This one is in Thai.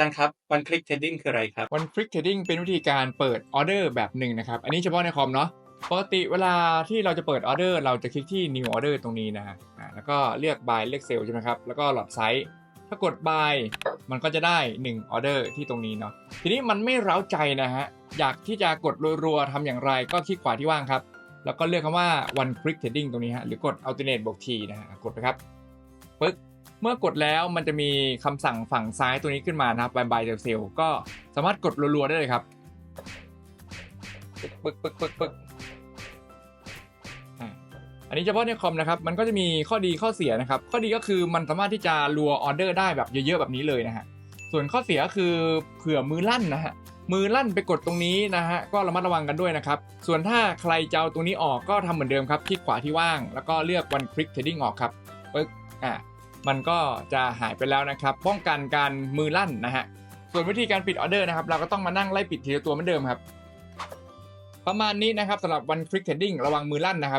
จารย์ครับ one click trading คืออะไรครับวันฟลิกเทรดดิ้งเป็นวิธีการเปิดออเดอร์แบบหนึ่งนะครับ อันนี้เฉพาะในคอมเนาะปกติเวลาที่เราจะเปิดออเดอร์เราจะคลิกที่ new order ตรงนี้นะฮะแล้วก็เลือก buy เลือก sell ใช่ไหมครับ แล้วก็ lot size ถ้ากด buy มันก็จะได้1ออเดอร์ที่ตรงนี้เนาะทีนี้มันไม่เร้าใจนะฮะอยากที่จะกดรัวๆทำอย่างไรก็คลิกขวาที่ว่างครับแล้วก็เลือกคำว่า one click trading ตรงนี้ฮะหรือกด alternate บวก t นะฮะกดไปครับปึ๊ก เมื่อกดแล้วมันจะมีคำสั่งฝั่งซ้ายตัวนี้ขึ้นมานะครับ buy buy sell sell ก็สามารถกดรัวๆได้เลยครับปึ๊กปึ๊กปึ๊กปึ๊กปึ๊กอ่าอันนี้เฉพาะในคอมนะครับ มันก็จะมีข้อดีข้อเสียนะครับ ข้อดีก็คือมันสามารถที่จะรัวออเดอร์ได้แบบเยอะๆแบบนี้เลยนะฮะ ส่วนข้อเสียก็คือเผื่อมือลั่นนะฮะ มือลั่นไปกดตรงนี้นะฮะ ก็ระมัดระวังกันด้วยนะครับ ส่วนถ้าใครจะเอาตรงนี้ออกก็ทำเหมือนเดิมครับ คลิกขวาที่ว่าง แล้วก็เลือก one click trading ออกครับปึ๊ก อ่า มันก็จะหายไปแล้วนะครับ ป้องกันการมือลั่นนะฮะ ส่วนวิธีการปิดออเดอร์นะครับ เราก็ต้องมานั่งไล่ปิดทีละตัวเหมือนเดิมครับ ประมาณนี้นะครับสำหรับ one click trading ระวังมือลั่นนะครับ